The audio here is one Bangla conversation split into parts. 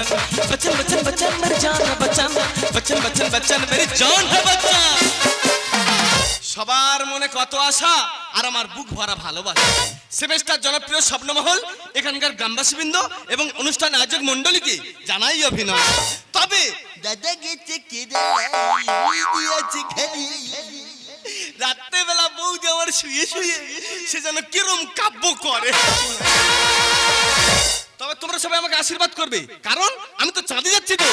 बचन बचन बचन बचन मेरी जान है बचन बचन बचन बचन मेरी जान है बचन সবার মনে কত আশা আর আমার বুক ভরা ভালোবাসা সেমেস্টার জনপ্রিয় স্বপ্নমহল এখানকার গ্রামবাসীবৃন্দ এবং অনুষ্ঠান আয়োজক মণ্ডলীকে জানাই অভিনন্দন তবে দাদা গেছে কেদারাই দিয়েছে খালি রাত্রেবেলা বৌদি আমার শুয়ে শুয়ে সে যেন কিরম কাব্য করে তবে তোমরা সবাই আমাকে আশীর্বাদ করবে। কারণ আমি তো চাঁদে যাচ্ছি তো।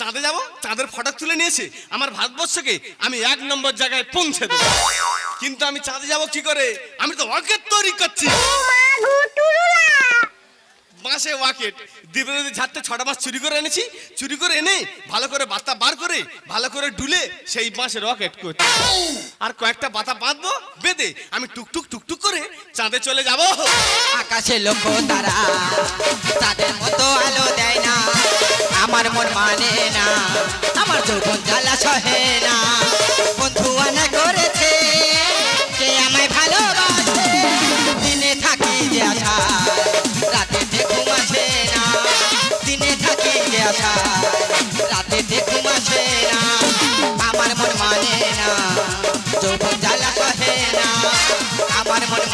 চাঁদে যাব, চাঁদের ফটো তুলে নিয়েছে। আমার ভারতবর্ষকে আমি এক নম্বর জায়গায় পৌঁছে দেবো। কিন্তু আমি চাঁদে যাব কি করে? আমি তো ওয়াকেট তৈরি করছি। বাঁশে ওয়াকেট দ্বীপে নদী ঝাড়তে ছটা মাছ চুরি করে এনেছি, চুরি করে এনে ভালো করে বাতা বার করে, ভালো করে ডুলে সেই বাঁশে রকেট করছি। আর কয়েকটা বাতা বাঁধবো, বেঁধে আমি টুকটুক টুকটুক করে চাঁদে চলে যাব। আকাশে লক্ষ্য তারা, তাদের মতো আলো দেয় না। আমার মন মানে না, আমার যৌবন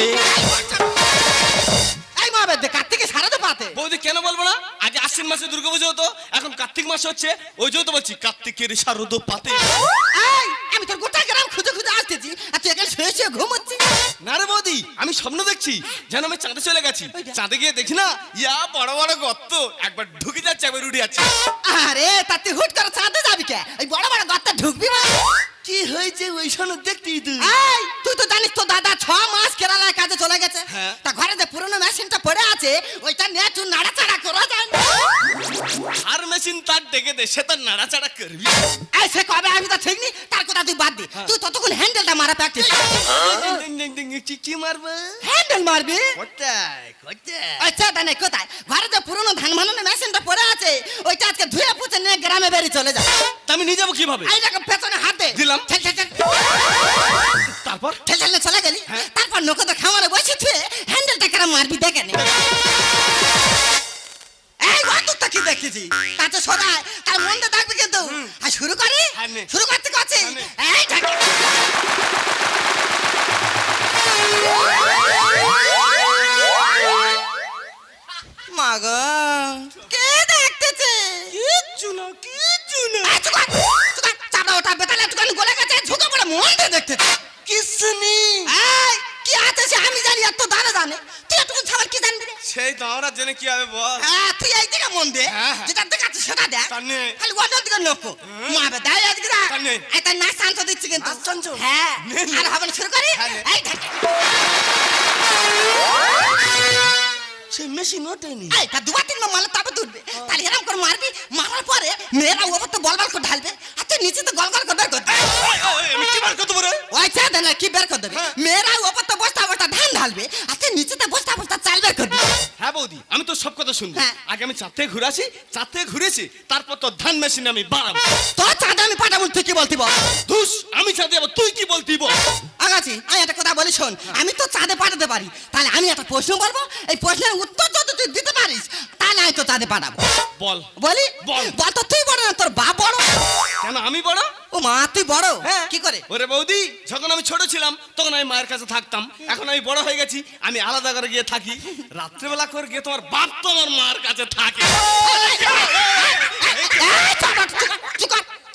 বৈরা কাছে এই মহাবেদ কার্তিকে সারা তো পাতে। বৌদি কেন বলব না? আগে আশ্বিন মাসে দুর্গাপুজো হতো এখন কার্তিক মাস হচ্ছে ওই জন্য তো বলছি কার্তিকের শারদ পাতে। এই আমি তোর গোটা গ্রাম খুঁজে খুঁজে আসতেছি আর তুই এখানে শুয়ে শুয়ে ঘুমোচ্ছিস। না রে বৌদি আমি স্বপ্ন দেখছি যেন আমি চাঁদে চলে গেছি। চাঁদে গিয়ে দেখি না ইয়া বড় বড় গর্ত একবার ঢুকে যাচ্ছে একবার উঠে যাচ্ছে। আরে তা তুই হুট করে চাঁদে যাবি কে? এই বড় বড় গর্তে ঢুকবি না কি হয়েছে ওই শোনো তুই এই তুই তো জানিস তো দাদা ছ মাস কেরালায় কাজে চলে গেছে। হ্যাঁ। তা ঘরে যে পুরনো মেশিনটা পড়ে আছে ওইটা নিয়ে তুই নাড়াচাড়া করা যায় না আর মেশিন তার ডেকে দে সে তার নাড়াচাড়া করবি। এই সে কবে আমি তো ঠিক নি তার কথা তুই বাদ দে। তুই ততক্ষণ হ্যান্ডেলটা মারা প্র্যাকটিস কি মারবে। হ্যান্ডেল মারবি? কোথায় কোথায়? আচ্ছা তা নেই কোথায়? ঘরে যে পুরনো ধান ভানানোর মেশিনটা পড়ে আছে ওইটা আজকে ধুয়ে পুছে নিয়ে গ্রামে বেরিয়ে চলে যা। তা আমি নিয়ে যাব কীভাবে? এই দেখো পেছনে হাত দিলাম। তারপর? ঠেল চলে গেলি। হ্যাঁ। তারপর নৌকো তো খামারে বসে থুয়ে হ্যান্ডেলটা কেন মারবি দেখে নে। এই কি দেখতেছি তাতে সবাই তার মনটা থাকবে কিন্তু। আর শুরু করি? হ্যাঁ। শুরু করতে করছি? জানে তুই এতক্ষণ ছাড়া কি জানবি রে? সেই তো আমরা জেনে কি হবে বল? হ্যাঁ তুই এই দিকে মন দে। হ্যাঁ। যেটা দেখাচ্ছে সেটা দেখ। তা নে। খালি অন্য দিকে লক্ষ্য মা বে দেয় আজকে দেখ। তা নে। এই তাই না শান্ত দিচ্ছি কিন্তু। টানছ? হ্যাঁ। আর হবে শুরু করি? হ্যাঁ, এই দেখ। সেই মেশিন ওঠেনি এই তা দুবার তিন মারলে তবে তুলবে তাহলে এরকম করে মারবি মারার পরে মেয়েরা ওপর তো বল বল করে ঢালবে। নিচে তো গল গল করে বের করবি আমি কি বার করতে পারে ওই চা দেন কি বের হ্যাঁ। মেয়েরা ওপর তো বস্তা বস্তা ধান ঢালবে আর তুই নিচেতে বস্তা বস্তা চাল বের করবি হ্যাঁ বৌদি আমি তো সব কথা শুনব। হ্যাঁ। আগে আমি চাঁদ থেকে ঘুরে আসি চাঁদ থেকে ঘুরেছি তারপর তো ধান মেশিন আমি বাড়াবো। তোর চাঁদে আমি পাঠাবো তুই কি বলতি বল ধুস আমি চাঁদে যাব তুই কি বলতি বল আগাছি আমি একটা কথা বলি শোন আমি তো চাঁদে পাঠাতে পারি। তাহলে আমি একটা প্রশ্ন বলব এই প্রশ্নের উত্তর যদি তুই দিতে পারিস আমি তো তাদের পাঠাবো বল বলি বল। বল তো তুই বড় না তোর বাপ বড় কেন আমি বড় ও মা তুই বড় হ্যাঁ কি করে ওরে বৌদি যখন আমি ছোট ছিলাম তখন আমি মায়ের কাছে থাকতাম এখন আমি বড় হয়ে গেছি আমি আলাদা করে গিয়ে থাকি রাত্রেবেলা করে গিয়ে তোমার বাপ তো আমার মার কাছে থাকে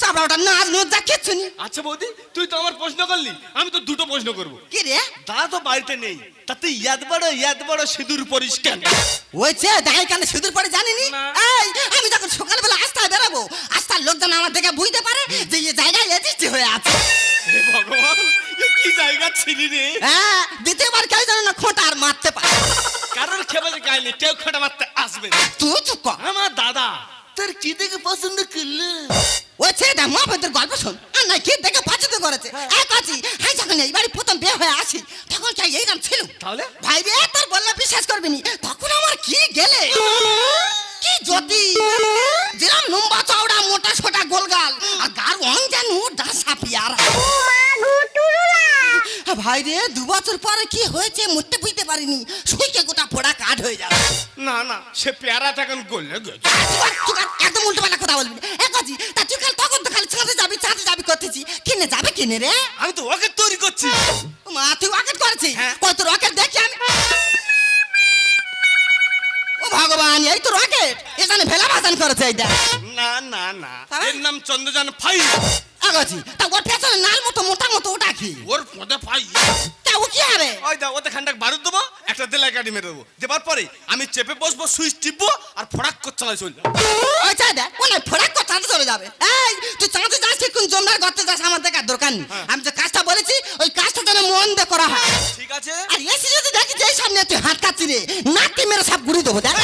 এই, চাপা, চুপ কর, চুপ কর, চাপা বাবা ওটা নাচ নুচ কিচ্ছু নি? আচ্ছা বৌদি তুই তো আমার প্রশ্ন করলি আমি তো দুটো প্রশ্ন করব। কি রে? দাদা তো বাড়িতে নেই তাতে ইয়াদ বড় ইয়াদ বড় সিঁদুর পরিস কেন? ওই যে দাঁড়িয়ে কানে সিঁদুর পরে জানিনি? এই আমি যখন সকালবেলা আস্তায় বেরাবো আস্তার লোকজন আমার দেখে বুঝতে পারে যে এই জায়গায় এদিচ্ছি হয়ে আছে। হে ভগবান এ কি জায়গা ছিলি রে? হ্যাঁ দ্বিতীয়বার কেউ যেন না খোঁটা আর মারতে পারে। কারোর খেপে গাইনি কেউ খোঁটা মারতে আসবে তুই চুপ কর। আমার দাদা তোর কি দেখে পছন্দ করল? ওই ছেলেটা মহাপতির গল্প শোন। আর না কি দেখে পাচিত করেছে। এক আছি হাই যখন এই বাড়ি প্রথম বিয়ে হয়ে আসি তখন চাই এইরকম ছিল? তাহলে? ভাই রে তোর বললে বিশ্বাস করবি নি। তখন আমার কি গেলে? কি যদি যেরকম লম্বা চওড়া মোটা ছোটা গোলগাল। আর গার রং যেন ভাই রে দু বছর পরে কি হয়েছে মরতে বুঝতে পারিনি। সুইকে গোটা পোড়া কাঠ হয়ে যাবে। না না সে পেয়ারা তখন গলে গেছে। একদম উল্টো পাল্টা কথা বলবি। এক আছি তা তুই খালি তখন তো খালি চাঁদে যাবি চাঁদে যাবি করতেছি। কিনে যাবে কিনে রে? আমি তো ওকে তৈরি করছি। মা তুই ওয়াকেট করেছিস? হ্যাঁ। কত রকেট দেখি আমি। ভগবান এই তো রকেট। এখানে ভেলা বাজান করেছে এই দেখ। না না না। এর নাম চন্দ্রযান ফাইভ আগাছি তা ওর পেছনে নাল মতো মোটা মতো ওটা কি? ওর পদে ফাই। তা ও কি হবে? ওই দাও ওতে খানটাক বারুদ দেবো একটা দেলাই কাটি মেরে দেবো। দেবার পরে আমি চেপে বসবো সুইচ টিপবো আর ফড়াক করে চালাই চলবে ওই চাই দেখ ও না ফোরাক করে চাঁদে চলে যাবে। এই তুই চাঁদে যাস কি? কোন জমনার গর্তে যাস? আমার দেখার দরকার নেই। হ্যাঁ। আমি যে কাজটা বলেছি ওই কাজটা যেন মন দিয়ে করা হয়। ঠিক আছে। আর এসে যদি দেখি যে সামনে তুই হাত কাচ্ছি রে নাতি মেরে সব ঘুরি দেবো দেখ।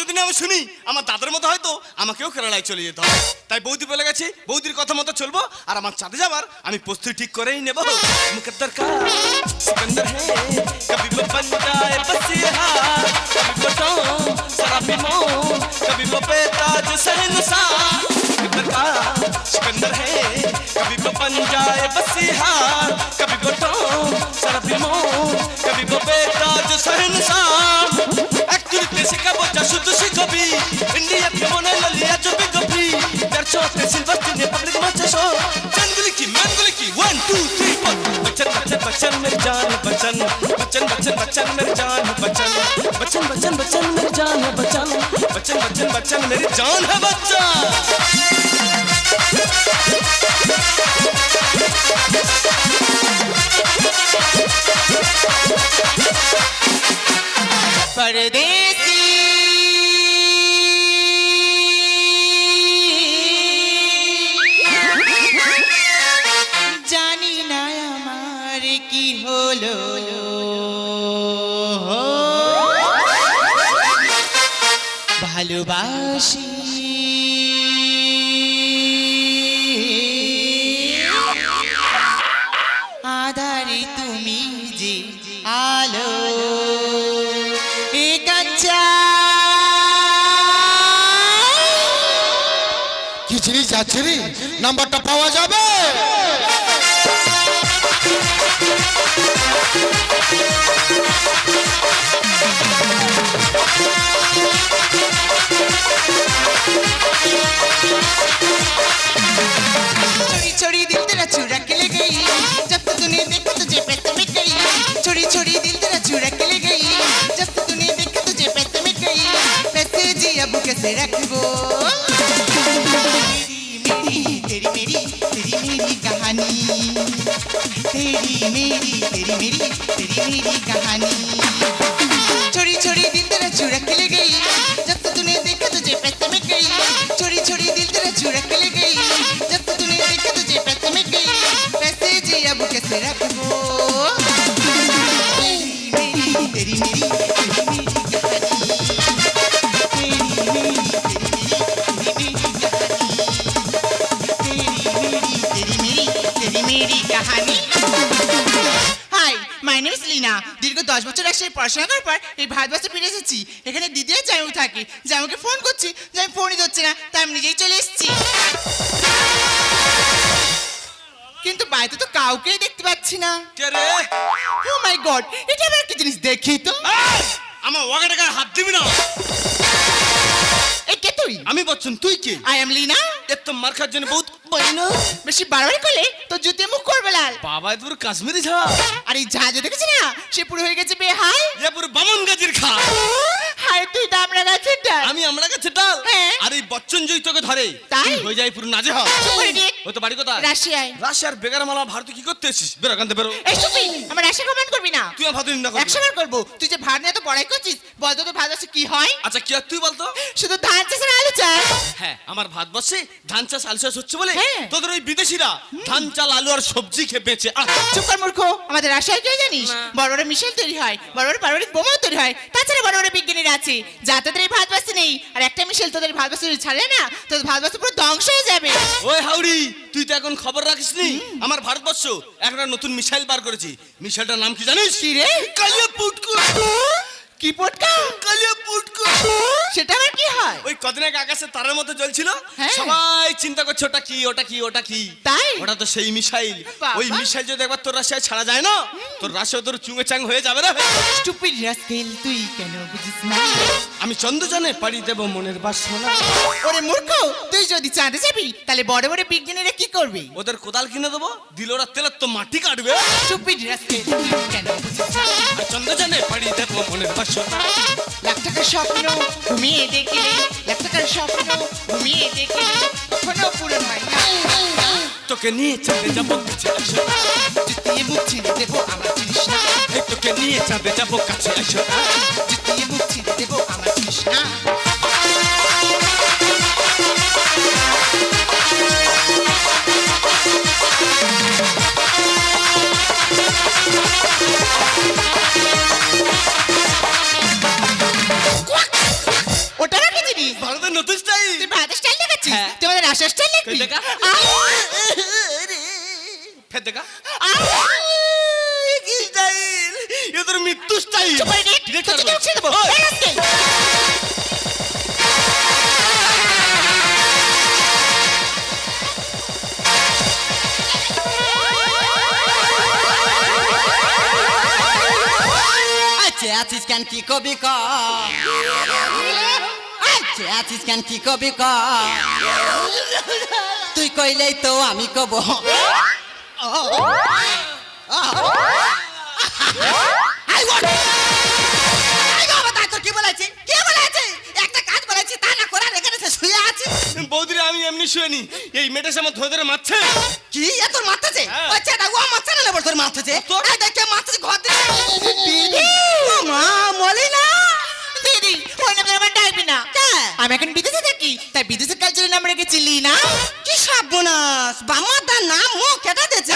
যদি না আমি শুনি, আমার দাদার মতো হয়তো আমাকেও কেরালায় চলে যেত তাই বৌদি বলে গেছে, বৌদির কথা মতো চলবো, আর আমার চাঁদে যাবার আমি প্রস্তুতি ঠিক করেই নেব। মুকদ্দর কা बन जाए बसीहा। कभी गोटो तो सरबिमो कभी गो बेटा जो सहनसा एक्टुअली से कब जसु तुसी कभी इंडिया के मन ललिया जो भी कभी। दर्शो से सिल्वस्ती ने पब्लिक मंच शो चंदली की मंगली की 1 2 3 4 बचन बचन बचन मेरी जान बचन बचन बचन बचन मेरी जान बचन बचन बचन बचन मेरी जान बचन बचन बचन बचन मेरी जान है बच्चा। बच्चन परदेसी জিনিস যাচ্ছে রে নাম্বারটা পাওয়া যাবে छोड़ी छोड़ी दिल तेरा चुरा के ले गई जब तक तूने देखा तुझे पैसे में गई छोड़ी छोड़ी दिल तेरा चुरा के ले गई जब तक तूने देखा तुझे पैसे में गई पैसे जी अब कैसे रखबो तेरी मेरी तेरी मेरी तेरी मेरी कहानी দশ পড়াশোনা করার পর এই ভারতবর্ষে ফিরে এসেছি। এখানে দিদি আর জামাইও থাকে জামাইকে ফোন করছি জামাই ফোনই ধরছে না তাই আমি নিজেই চলে এসেছি। কিন্তু বাড়িতে তো কাউকেই দেখতে পাচ্ছি না। ও মাই গড এটা আবার কি জিনিস দেখি তো? আমার গায়ে হাত দিবি না। এই কে তুই? আমি বচ্চন তুই কে? আই এম লিনা এর তো মার খাওয়ার জন্য বহুত পাই না বেশি বাড়াবাড়ি করলে তো জুতে মুখ করবে লাল। বাবা তোর কাশ্মীরি ঝা আর এই জাহাজে দেখেছি না সে পুরো হয়ে গেছে বেহাই এ পুরো বামন গাজির খা হায় তুই দামড়া গাছের ডাল। আমি আমরা কাছে ডাল? হ্যাঁ। আর এই বচ্চন জয় তোকে ধরে। তাই? হয়ে যায় পুরো নাজে হ। ও তো বাড়ি কোথায়? রাশিয়ায়। রাশিয়ার বেগার মালা ভারতে কি করতে এসেছিস? বেরো কান্তে বেরো। এই চুপি আমার রাশিয়া কমেন্ট করবি না। তুই আমার ভাত নিন্দা করবি। একশো করব। তুই যে ভাত নিয়ে তো বড়াই করছিস বল তো ভাত আছে কি হয়? আচ্ছা কি আর তুই বলতো? শুধু ধান চাষের আলু চাষ। হ্যাঁ আমার ভাত বসে ধান চাষ আলু চাষ হচ্ছে বলে হ্যাঁ। তোদের ওই বিদেশিরা ধান চাল আলু আর সবজি খেয়ে বেঁচে। আহ, চুপ কর মূর্খ। আমাদের রাশিয়ায় কেউ জানিস? বড় বড় মিশেল তৈরি হয় বড় বড় পারমাণবিক বোমাও তৈরি হয়। তাছাড়া বড় বড় বিজ্ঞানীরা আছে যা তোদের এই ভাত নেই। আর একটা মিশেল তোদের ভাত বাস্তি ছাড়লে না তোদের ভাত বাস্তি পুরো ধ্বংস হয়ে যাবে। ওই হাউড়ি তুই তো এখন খবর রাখিস নি আমার ভারতবর্ষ একটা নতুন মিসাইল বার করেছি। মিসাইলটার নাম কি জানিস? কি রে? কালিয়া পুটকু কি পটকা? কালিয়া পুটকু। সেটা আবার কি হয়? ওই কদিন আগে আকাশে তারের মতো জ্বলছিল। হ্যাঁ। সবাই চিন্তা করছে ওটা কি ওটা কি ওটা কি? তাই? ওটা তো সেই মিসাইল। বাবা। ওই মিসাইল যদি একবার তোর রাশিয়ায় ছাড়া যায় না তোর রাশিয়া তোর চুঙে চাং হয়ে যাবে না স্টুপিড রাস্কেল তুই কেন বুঝিস না? আমি চন্দ্রজনে পাড়ি দেব মনের বাসনা। ওরে মূর্খ তুই যদি চাঁদে যাবি তাহলে বড় বড় বিজ্ঞানীরা কি করবে? ওদের কোদাল কিনে দেবো দিল ওরা তেলের তো মাটি কাটবে। স্টুপিড রাস্কেল তুই কেন বুঝিস না? চন্দ্রজনে পাড়ি দেব মনের বাসনা। লাখ টাকার স্বপ্ন ঘুমিয়ে দেখলে লাখ টাকার স্বপ্ন ঘুমিয়ে দেখলে কখনো পূরণ হয় না। তোকে নিয়ে চাঁদে যাব কাছে আসো। জুতিয়ে মুখ ছিঁড়ে দেবো আমার জিনিস না তোকে নিয়ে চাঁদে যাব কাছে আসো। জুতিয়ে মুখ ছিঁড়ে দেবো আমার জিনিস না মুখ ছিঁড়ে দেবো। এই রাস্কেল! আচ্ছা আছিস কেন? কি কবি ক? আচ্ছা আছিস কেন? কি কবি ক? তুই কইলেই তো আমি কব। আছে। বৌদিরে আমি এমনি শুয়েনি এই মেয়েটা আমার ধরে ধরে মারছে। কি? এ তোর মারতেছে হ্যাঁ। আচ্ছা ও মারছে না লেবর তোর মারতেছে তোর? এই দেখে মারতেছে ঘর দিয়ে ও মা মলি না দিদি ওই নামে আমার ডাকবি না। আমি এখন বিদেশে থাকি তাই বিদেশের কালচারের নাম রেখেছি লিনা কি সর্বনাশ! বাম্মা তার নাম মুখ কেটে দিয়েছে।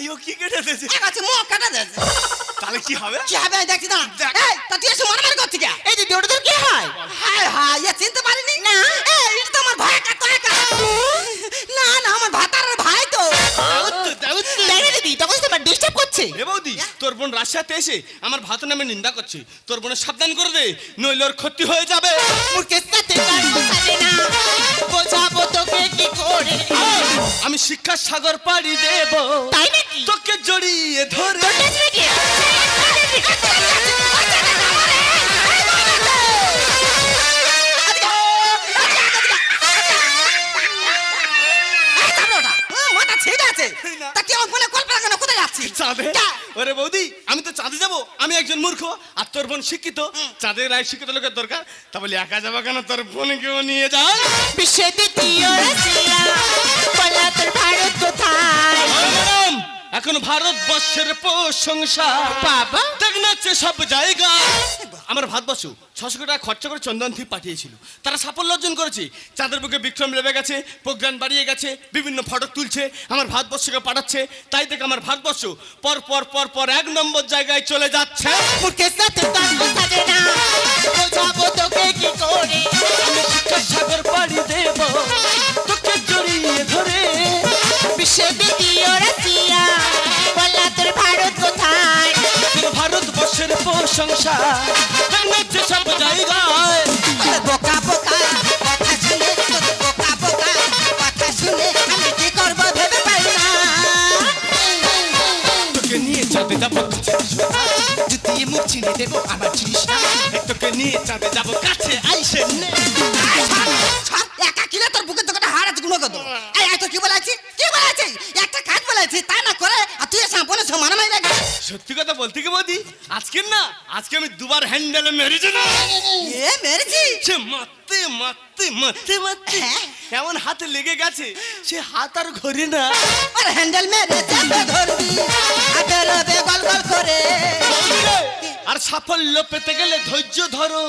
এই ও কি কেটে দিয়েছে? এক আছে মুখ কেটে দিয়েছে। তাহলে কি হবে? কি হবে? দেখছি না এই তা তুই এসে মারামারি করছি কে? এই ওটা তোর কি হয়? হায় হায় ইয়ে চিনতে পারিনি? না। এই এটা তো আমার ভাই কাকা কাকা না না আমার ভাতার ভাই তো। তাই না দিদি তখন তোমার ডিস্টার্ব করছে। এ বৌদি তোর বোন রাশিয়াতে এসে আমার ভাত নামে নিন্দা করছে। তোর বোনের সাবধান করে দে নইলে ওর ক্ষতি হয়ে যাবে। সাথে কান বসাবে না। আমি শিক্ষার সাগর পাড়ি দেব। তাই নাকি? তোকে জড়িয়ে ধরে। তা কি আমার ফোনে কল্পনা কেন যাচ্ছি চাঁদে? ওরে বৌদি আমি তো চাঁদে যাব। আমি একজন মূর্খ আর তোর বোন শিক্ষিত। চাঁদে রায় শিক্ষিত লোকের দরকার। তা বলি একা যাব কেন? তোর বোনকেও নিয়ে যাও। বিশ্বে দ্বিতীয় ভারত কোথায়? এখন ভারতবর্ষের প্রশংসা বাবা। দেখ সব জায়গা। আমার ভারতবর্ষ ছশো কোটি টাকা খরচা করে চন্দন থিপ পাঠিয়েছিল। তারা সাফল্য অর্জন করেছে। চাঁদের বুকে বিক্রম লেবে গেছে প্রোগ্রাম বাড়িয়ে গেছে বিভিন্ন ফটক তুলছে আমার ভারতবর্ষকে পাঠাচ্ছে। তাই থেকে আমার ভারতবর্ষ পর পর পর পর এক নম্বর জায়গায় চলে যাচ্ছে। সাগর পাড়ি দেব তোকে জড়িয়ে ধরে। বিশ্বে দ্বিতীয় রাশিয়া। প্রশংসা নাচছে সব জায়গায়। বোকা বোকা কথা শুনে বোকা বোকা কথা শুনে আমি কি করব ভেবে পাই না। তোকে নিয়ে চাঁদে যাব জুতিয়ে মুখ চিনে দেবো আমার জিনিস তোকে নিয়ে চাঁদে যাব কাছে আইসে নে। একা কিলে তোর বুকে তোকে হাড় আছে গুণ কত কি বলে আছিস না করে? আর তুই এসে মারামারি লাগে সত্যি কথা বলতে কি বৌদি? আজকে না আজকে আমি দুবার হ্যান্ডেলে মেরেছি না। এ মেরেছি? সে মারতে মারতে মারতে মারতে। হ্যাঁ। এমন হাতে লেগে গেছে সে হাত আর ঘরে না। আর হ্যান্ডেল মেরে চাপে ধরবি। হাতে রবে গল গল করে। আর সাফল্য পেতে গেলে ধৈর্য ধরো।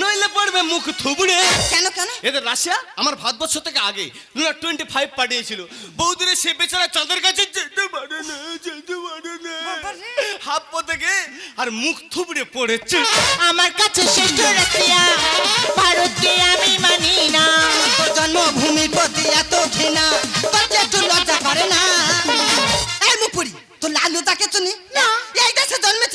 নইলে পড়বে মুখ থুবড়ে। কেন কেন? এদের রাশিয়া আমার ভারতবর্ষ থেকে আগে। নুনা টোয়েন্টি ফাইভ পাঠিয়েছিল। বৌদিরে সে বেচারা চাঁদের কাছে যেতে পারে না যেতে পারে না। পথে গে আর মুখ থুবড়ে পড়েছে। আমার কাছে শ্রেষ্ঠ রাশিয়া ভারতকে আমি মানি না। জন্মভূমির প্রতি এত ঘৃণা। তোর একটু লজ্জা করে না। এই মুপুরি তোর লালু তাকে চিনি? না। এই দেশে দেশে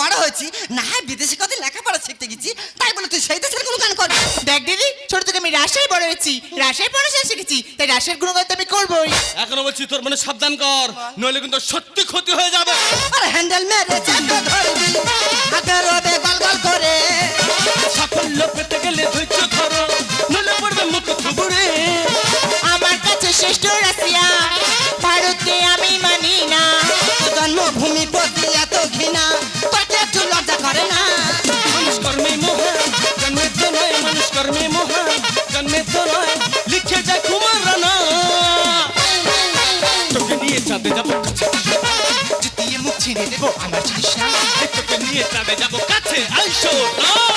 বড় হয়েছি না হয় বিদেশে কত লেখাপড়া শিখতে গেছি তাই বলে তুই সেই দেশের কোনো গান কর। দেখ দিদি ছোট থেকে আমি রাশিয়ায় বড় হয়েছি রাশিয়ায় পড়াশোনা শিখেছি তাই রাশিয়ার গুণগান তো আমি করবোই। এখনও বলছি তোর মনে সাবধান কর নইলে কিন্তু সত্যি ক্ষতি হয়ে যাবে। আর হ্যান্ডেল মেরে চাপে ধরবি। আইসো না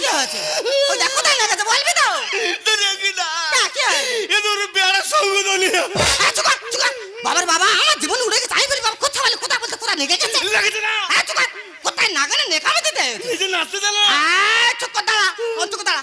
কি হয়েছে? ওই দেখো তাই না গেছে বলবি তো? না। না, হ্যাঁ। বাবার বাবা আমার জীবন উড়ে গেছে। আমি বলি বাবা কোথায় বলে কোথায় বলতে কোথায় নেগে গেছে? লাগেছে না। হ্যাঁ, চুপ কর। কোথায় নাগানে নেকামে দিতে নিজে নাচতে জানো না। আয়, চুপ দাঁড়া। কর দাঁড়া।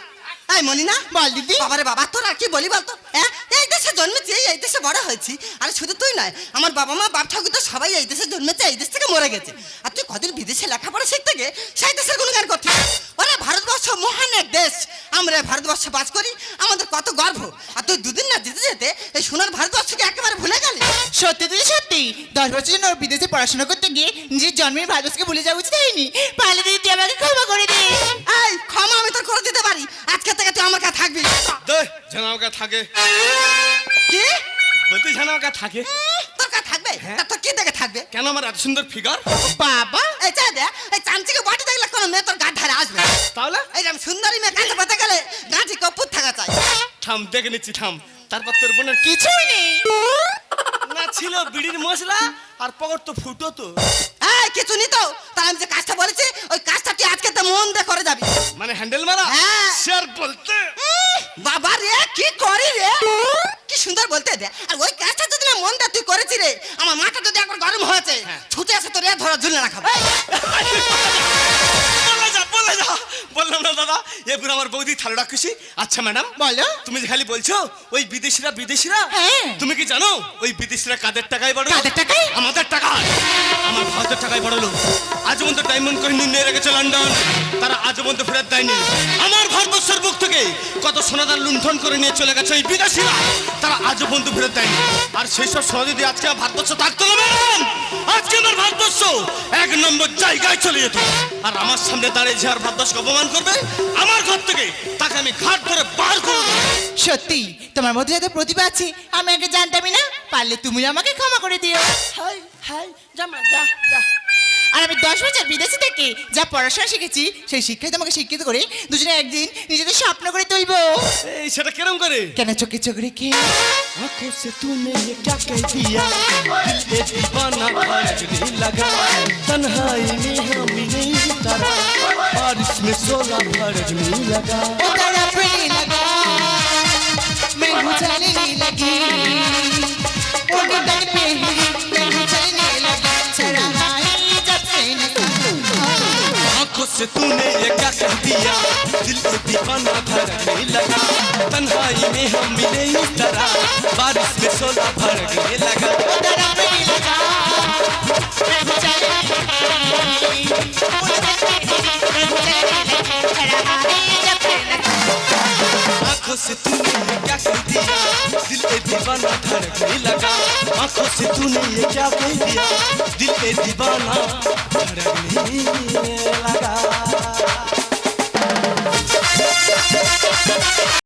এই মনিনা বল দিদি। বাবারে বাবা তোর আর কি বলি বলতো? হ্যাঁ এই দেশে জন্মেছি, এই দেশে বড় হয়েছি। আর শুধু তুই নয়, আমার বাবা মা, বাপ ঠাকুর তো সবাই এই দেশে জন্মেছে, এই দেশ থেকে মরে গেছে। আর তুই কদিন বিদেশে লেখাপড়া শিখতে গে সেই দেশের গুণগান করছিস ওরা ভারতবর্ষ মহান এক দেশ। আমরা ভারতবর্ষে বাস করি, আমাদের কত গর্ব। আর তুই দুদিন না যেতে যেতে এই সোনার ভারতবর্ষকে একেবারে ভুলে গেলি? সত্যি তুই, সত্যি। দশ বছর জন্য বিদেশে পড়াশোনা করতে গিয়ে নিজের জন্মের ভারতকে ভুলে যাওয়া উচিত হয়নি। পারলে তুই আমাকে ক্ষমা দে যেন থাকে। কি? বলতে আমাকে থাকে। তোর কাছে থাকবে? তোর কি দেখে থাকবে? কেন আমার এত সুন্দর ফিগার বাবা এই চা দে এই চামচিকে বডি দেখলে কোনো মেয়ে তোর গাঁ ধারে আসবে। তাহলে? এই যে সুন্দরী মেয়ে কাছে পেতে গেলে গাঁটি কপুর থাকা চাই। থাম দেখে নিচ্ছি থাম। তারপর তোর বোনের কি কিছুই নেই। না ছিল বিড়ির মশলা আর পকর তো ফুটো তো। এই কিছু নি তো? তাই আমি যে কাজটা বলেছি ওই কাজটা তুই আজকে তো মন দিয়ে করে যাবি। মানে হ্যান্ডেল মারা? হ্যাঁ। স্যার বলতে? বাবা রে কি করি রে? কি সুন্দর বলতে দে। আর ওই কাজটা যদি না মন দিয়ে তুই করেছি রে আমার মাথা যদি একবার গরম হয়েছে ছুটে আসে তোর ধরা ঝুলে রাখাবো এবার আমার বৌদি থালোটা খুশি আচ্ছা ম্যাডাম। বলো। তুমি যে খালি বলছো ওই বিদেশিরা বিদেশিরা? হ্যাঁ। তুমি কি জানো ওই বিদেশিরা কাদের টাকায় বড় কাদের টাকায়? আমাদের টাকায়। আমার ভারতের টাকায় বড় লোক আজ পর্যন্ত ডায়মন্ড করে নিয়ে রেখেছে লন্ডন তারা আজ পর্যন্ত ফেরত দেয়নি। আমার ভারতবর্ষের বুক থেকে কত সোনাদার লুণ্ঠন করে নিয়ে চলে গেছে ওই বিদেশিরা। তারা আজও পর্যন্ত ফেরত দেয়নি। আর সেই সব সোনা যদি আজকে আমার ভারতবর্ষ থাকতো না ম্যাডাম! আজকে আমার ভারতবর্ষ এক নম্বর জায়গায় চলে যেত। আর আমার সামনে দাঁড়িয়ে যে আর ভারতবর্ষকে অপমান করবে আমার থেকে তাকে আমি ঘাট ধরে বার করে দেবো সত্যি তোমার মধ্যে যাতে প্রতিভা আছে আমি আগে জানতামই না পারলে তুমি আমাকে ক্ষমা করে দিও হাই হাই জামা যা যা আর আমি দশ বছর বিদেশে থেকে যা পড়াশোনা শিখেছি সেই শিক্ষাই তোমাকে শিক্ষিত করে দুজনে একদিন নিজেদের স্বপ্ন করে তুলবো এই সেটা কেরম করে কেন চোখে চোখ রেখে आंखों से तूने ये क्या कह दिया दिल पे दीवाना भड़कने लगा तन्हाई में हम नहीं तारा और इसमें सोना भड़कने लगा। तड़पने लगा। मैं हूँ चलने लगी। ओ पे मैं हूँ चलने लगी। चढ़ाई जब से आँखों से तूने ये क्या कह दिया? दिल पे दीवाना भड़कने लगा। तन्हाई में हम मिले इस तरह। बारिश में सोना भरने लगा। आँखों से तूने ये क्या कह दिया दिल पे दीवाना धड़कने लगा आंखों से तूने ये क्या कह दिया दिल पे दीवाना धड़कने